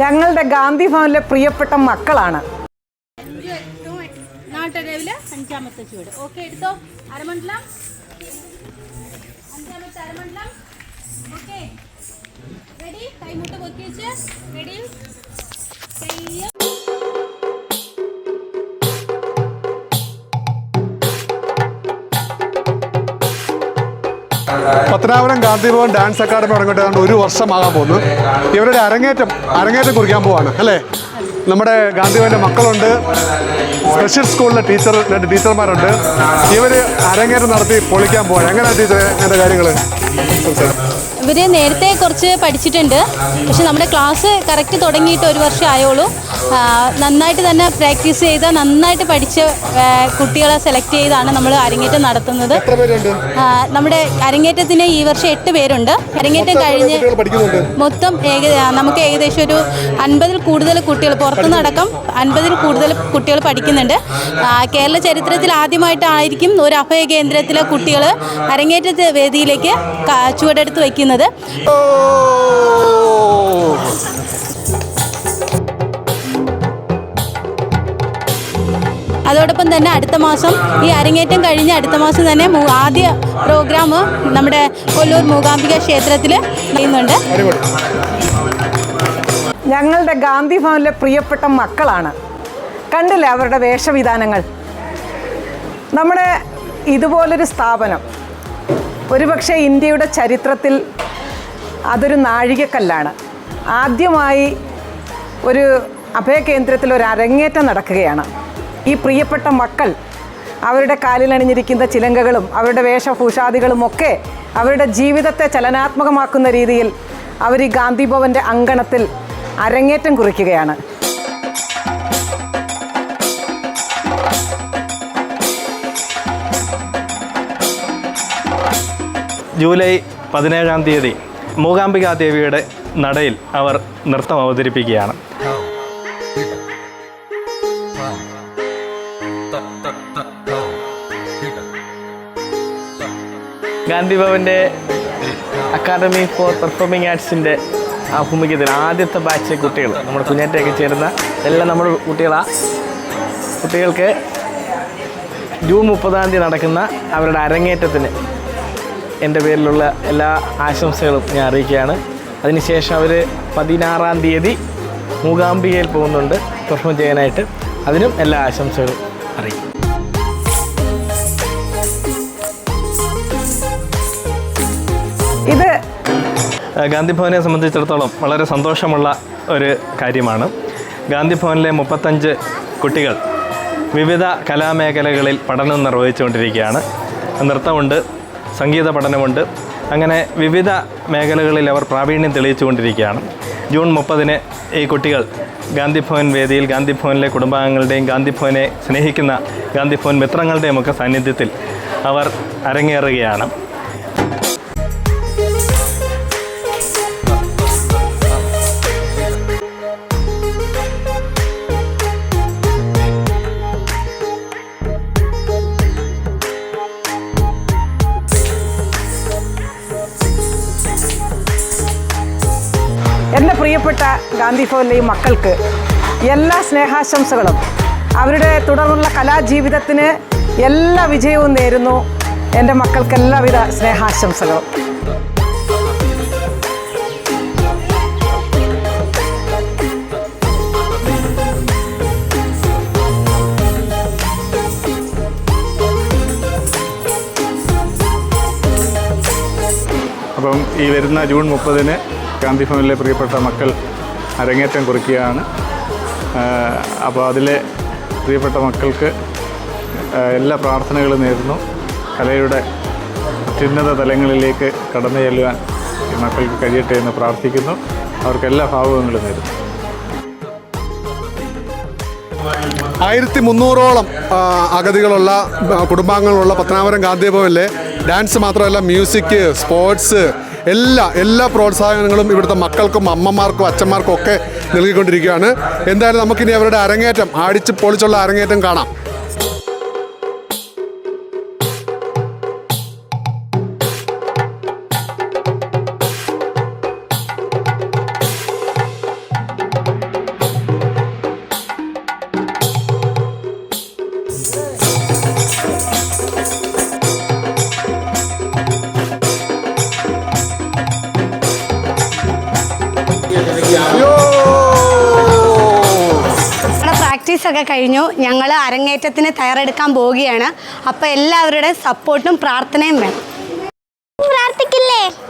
ഞങ്ങളുടെ ഗാന്ധി ഭവനിലെ പ്രിയപ്പെട്ട മക്കളാണ്. നാട്ടരവിൽ അഞ്ചാമത്തെ ചുവട്. ഓക്കെ എടുത്തോ. അരമണ്ഡലം. അഞ്ചാമത്തെ അരമണ്ഡലം. ഓക്കെ റെഡി കൈമുട്ട് പൊക്കിച്ച് റെഡി കയ്യ. പത്തനാപുരം ഗാന്ധിഭവൻ ഡാൻസ് അക്കാദമി തുടങ്ങിയിട്ട് ഒരു വർഷമാകാൻ പോകുന്നു ഇവരുടെ അരങ്ങേറ്റം അരങ്ങേറ്റം കുറിക്കാൻ പോവാണ് അല്ലേ? നമ്മുടെ ഗാന്ധി ഭവന്റെ മക്കളുണ്ട് സ്പെഷ്യൽ സ്കൂളിലെ ടീച്ചർ രണ്ട് ടീച്ചർമാരുണ്ട്. ഇവർ അരങ്ങേറ്റം നടത്തി പൊളിക്കാൻ പോവാണ്. എങ്ങനെയാണ് ടീച്ചറെ എന്റെ കാര്യങ്ങൾ ഇവർ നേരത്തെ കുറച്ച് പഠിച്ചിട്ടുണ്ട്. പക്ഷെ നമ്മുടെ ക്ലാസ് കറക്റ്റ് തുടങ്ങിയിട്ട് ഒരു വർഷം ആയോളൂ നന്നായിട്ട് തന്നെ പ്രാക്ടീസ് ചെയ്ത നന്നായിട്ട് പഠിച്ച കുട്ടികളെ സെലക്ട് ചെയ്താണ് നമ്മൾ അരങ്ങേറ്റം നടത്തുന്നത്. നമ്മുടെ അരങ്ങേറ്റത്തിന് ഈ വർഷം എട്ട് പേരുണ്ട്. അരങ്ങേറ്റം കഴിഞ്ഞ് മൊത്തം നമുക്ക് ഏകദേശം ഒരു അൻപതിൽ കൂടുതൽ കുട്ടികൾ പുറത്തുനിന്നടക്കം അൻപതിൽ കൂടുതൽ കുട്ടികൾ പഠിക്കുന്നുണ്ട്. കേരള ചരിത്രത്തിൽ ആദ്യമായിട്ടായിരിക്കും ഒരു അഭയ കേന്ദ്രത്തിലെ കുട്ടികൾ അരങ്ങേറ്റ വേദിയിലേക്ക് ചുവടെടുത്ത് വയ്ക്കുന്നത്. അതോടൊപ്പം തന്നെ അടുത്ത മാസം ഈ അരങ്ങേറ്റം കഴിഞ്ഞ് അടുത്ത മാസം തന്നെ ആദ്യ പ്രോഗ്രാം നമ്മുടെ കൊല്ലൂർ മൂകാംബിക ക്ഷേത്രത്തിൽ ചെയ്യുന്നുണ്ട് ഞങ്ങളുടെ ഗാന്ധി ഭവനിലെ പ്രിയപ്പെട്ട മക്കളാണ്. കണ്ടില്ലേ അവരുടെ വേഷവിധാനങ്ങൾ? നമ്മുടെ ഇതുപോലൊരു സ്ഥാപനം ഒരുപക്ഷെ ഇന്ത്യയുടെ ചരിത്രത്തിൽ അതൊരു നാഴികക്കല്ലാണ്. ആദ്യമായി ഒരു അഭയകേന്ദ്രത്തിൽ ഒരു അരങ്ങേറ്റം നടക്കുകയാണ്. ഈ പ്രിയപ്പെട്ട മക്കൾ അവരുടെ കാലിലണിഞ്ഞിരിക്കുന്ന ചിലങ്കകളും അവരുടെ വേഷഭൂഷാദികളും ഒക്കെ അവരുടെ ജീവിതത്തെ ചലനാത്മകമാക്കുന്ന രീതിയിൽ അവർ ഈ ഗാന്ധി ഭവന്റെ അങ്കണത്തിൽ അരങ്ങേറ്റം കുറിക്കുകയാണ്. ജൂലൈ പതിനേഴാം തീയതി മൂകാംബിക ദേവിയുടെ നടയിൽ അവർ നൃത്തം അവതരിപ്പിക്കുകയാണ്. ഗാന്ധി ഭവന്റെ അക്കാദമി ഫോർ പെർഫോമിംഗ് ആർട്സിന്റെ ആഭിമുഖ്യത്തിൽ ആദ്യത്തെ ബാച്ച് കുട്ടികൾ നമ്മുടെ കുഞ്ഞാറ്റയൊക്കെ ചേരുന്ന എല്ലാം നമ്മുടെ കുട്ടികളാണ് കുട്ടികൾക്ക് ജൂൺ മുപ്പതാം തീയതി നടക്കുന്ന അവരുടെ അരങ്ങേറ്റത്തിന് എന്റെ പേരിലുള്ള എല്ലാ ആശംസകളും ഞാൻ അറിയിക്കുകയാണ്. അതിനുശേഷം അവർ പതിനാറാം തീയതി മൂകാംബികയിൽ പോകുന്നുണ്ട് പെർഫോം ചെയ്യാനായിട്ട്. അതിനും എല്ലാ ആശംസകളും അറിയിക്കും. ഇത് ഗാന്ധിഭവനെ സംബന്ധിച്ചിടത്തോളം വളരെ സന്തോഷമുള്ള ഒരു കാര്യമാണ്. ഗാന്ധിഭവനിലെ മുപ്പത്തഞ്ച് കുട്ടികൾ വിവിധ കലാമേഖലകളിൽ പഠനം നിർവഹിച്ചുകൊണ്ടിരിക്കുകയാണ്. നൃത്തമുണ്ട് സംഗീത പഠനമുണ്ട്. അങ്ങനെ വിവിധ മേഖലകളിൽ അവർ പ്രാവീണ്യം തെളിയിച്ചുകൊണ്ടിരിക്കുകയാണ്. ജൂൺ മുപ്പതിന് ഈ കുട്ടികൾ ഗാന്ധിഭവൻ വേദിയിൽ ഗാന്ധിഭവനിലെ കുടുംബാംഗങ്ങളുടെയും ഗാന്ധിഭവനെ സ്നേഹിക്കുന്ന ഗാന്ധിഭവൻ മിത്രങ്ങളുടെയും ഒക്കെ സാന്നിധ്യത്തിൽ അവർ അരങ്ങേറുകയാണ്. പ്രിയപ്പെട്ട ഗാന്ധി ഭവനിലെ ഈ മക്കൾക്ക് എല്ലാ സ്നേഹാശംസകളും. അവരുടെ തുടർന്നുള്ള കലാജീവിതത്തിന് എല്ലാ വിജയവും നേരുന്നു. എന്റെ മക്കൾക്ക് എല്ലാവിധ സ്നേഹാശംസകളും. അപ്പം ഈ വരുന്ന ജൂൺ മുപ്പതിന് ഗാന്ധി ഭവനിലെ പ്രിയപ്പെട്ട മക്കൾ അരങ്ങേറ്റം കുറിക്കുകയാണ്. അപ്പോൾ അതിലെ പ്രിയപ്പെട്ട മക്കൾക്ക് എല്ലാ പ്രാർത്ഥനകളും നേരുന്നു. കലയുടെ അത്യുന്നത തലങ്ങളിലേക്ക് കടന്നു ചെല്ലുവാൻ ഈ മക്കൾക്ക് കഴിയട്ടെ എന്ന് പ്രാർത്ഥിക്കുന്നു. അവർക്ക് എല്ലാ ഭാവുകങ്ങളും നേരുന്നു. ആയിരത്തി മുന്നൂറോളം അഗതികളുള്ള കുടുംബാംഗങ്ങളുള്ള പത്തനാപുരം ഗാന്ധിഭവനിലെ ഡാൻസ് മാത്രമല്ല മ്യൂസിക് സ്പോർട്സ് എല്ലാ എല്ലാ പ്രോത്സാഹനങ്ങളും ഇവിടുത്തെ മക്കൾക്കും അമ്മമാർക്കും അച്ഛന്മാർക്കും ഒക്കെ നൽകിക്കൊണ്ടിരിക്കുകയാണ്. എന്തായാലും നമുക്കിനി അവരുടെ അരങ്ങേറ്റം ആടിച്ച് പൊളിച്ചുള്ള അരങ്ങേറ്റം കാണാം. ഒക്കെ കഴിഞ്ഞു. ഞങ്ങൾ അരങ്ങേറ്റത്തിന് തയ്യാറെടുക്കാൻ പോവുകയാണ്. അപ്പോൾ എല്ലാവരുടെ സപ്പോർട്ടും പ്രാർത്ഥനയും വേണം. പ്രാർത്ഥിക്കില്ലേ?